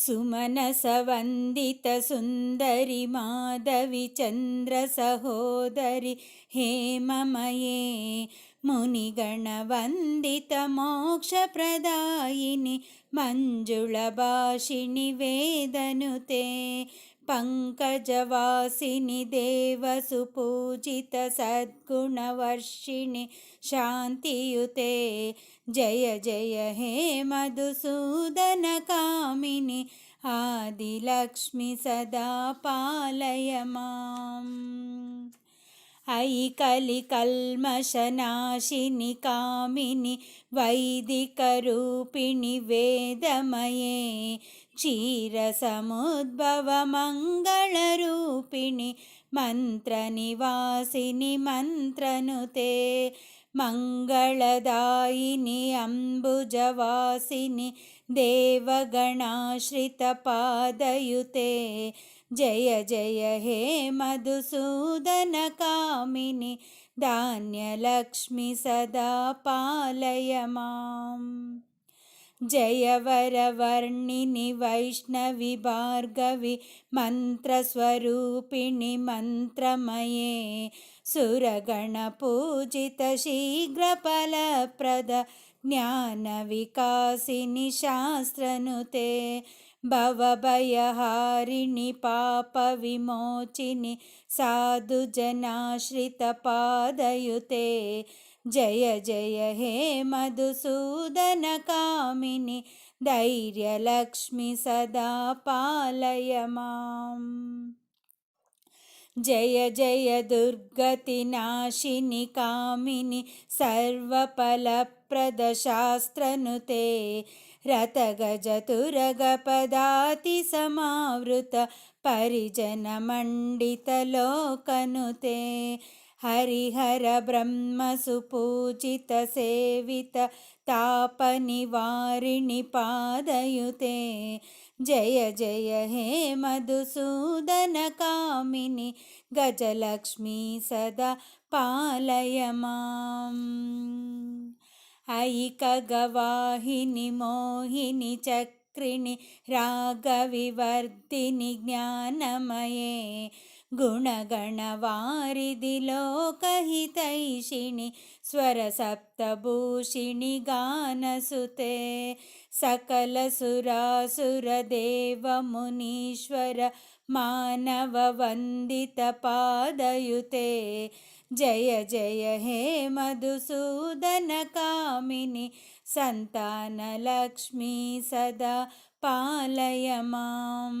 सुमनसवन्दितसुन्दरि माधवि चन्द्रसहोदरि हेममये मुनिगणवन्दितमोक्षप्रदायिनि मञ्जुलभाषिणि वेदनुते पङ्कजवासिनि देवसुपूजितसद्गुणवर्षिणि शान्तियुते जय जय हे मधुसूदनकामिनि आदिलक्ष्मि सदा पालय माम् अयिकलिकल्मशनाशिनि कामिनि वैदिकरूपिणि वेदमये क्षीरसमुद्भवमङ्गलरूपिणि मन्त्रनिवासिनि मन्त्रनुते मङ्गलदायिनि अम्बुजवासिनि देवगणाश्रितपादयुते जय जय हे मधुसूदन दान्य धान्यलक्ष्मी सदा पालय माम् जय वरवर्णिनि मन्त्रस्वरूपिणि मन्त्रमये शीघ्रफलप्रद ज्ञानविकासिनि शास्त्रनुते భవభయహారిణి పాప విమోచిని సాధుజనాశ్రితపాదయుతే జయ జయ హే మధుసూదన కామిని ధైర్యలక్ష్మి సదా పాలయ जय जय दुर्गतिनाशिनि कामिनि सर्वफलप्रदशास्त्रनुते रतगजतुरगपदातिसमावृत परिजनमण्डितलोकनुते हरिहर ब्रह्मसुपूजितसेवित तापनिवारिणि पादयुते జయ జయ హే మధుసూదన కామిని గజలక్ష్మి సదా పాలయ మాం ఐకగవాహిని మోహిని చక్రిణి రాగవివర్ధిని జ్ఞానమయే गुणगणवारिदिलोकहितैषिणि स्वरसप्तभूषिणि गानसुते सकलसुरासुरदेवमुनीश्वर मानववन्दितपादयुते जय जय हे मधुसूदनकामिनि सन्तानलक्ष्मी सदा पालय माम्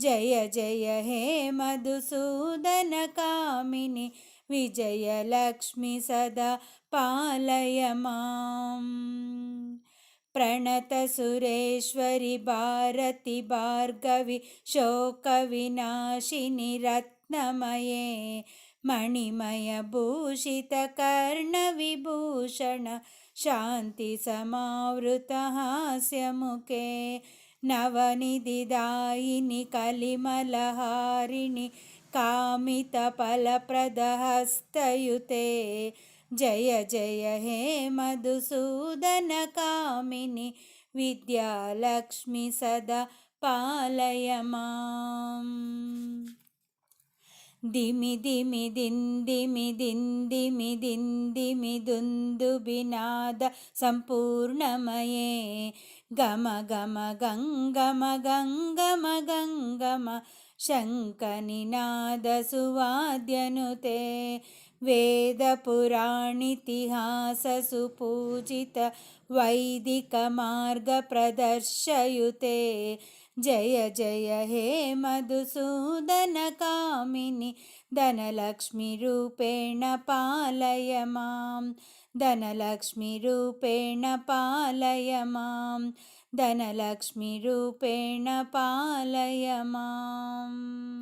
जय जय हे मधुसूदन विजय विजयलक्ष्मी सदा पालय माम् प्रणतसुरेश्वरि भारती भार्गवि शोकविनाशिनिरत्नमये मणिमयभूषितकर्णविभूषण शान्तिसमावृतहास्यमुखे నవనిదిదాయిని కలిమలహారిణి कामितफलप्रदहस्तयुते जय जय हे मधुसूदनकामिनि विद्यालक्ष्मि सदा पालय माम् दिमि दिमि दिन्दिमि दिन्दिमि दिन्दिमि दुन्दुबिनाद सम्पूर्णमये ಗಮ ಗಮ ಗಂಗಮ ಗಂಗಮ ಗಂಗಮ ಶಂಕನಿನಾದ ಸುವಾದ್ಯನುತೆ वेदपुराणितिहाससुपूजित वैदिकमार्गप्रदर्शयुते जय जय हे मधुसूदनकामिनि धनलक्ष्मीरूपेण पालय मां धनलक्ष्मीरूपेण पालय मां धनलक्ष्मीरूपेण पालय माम्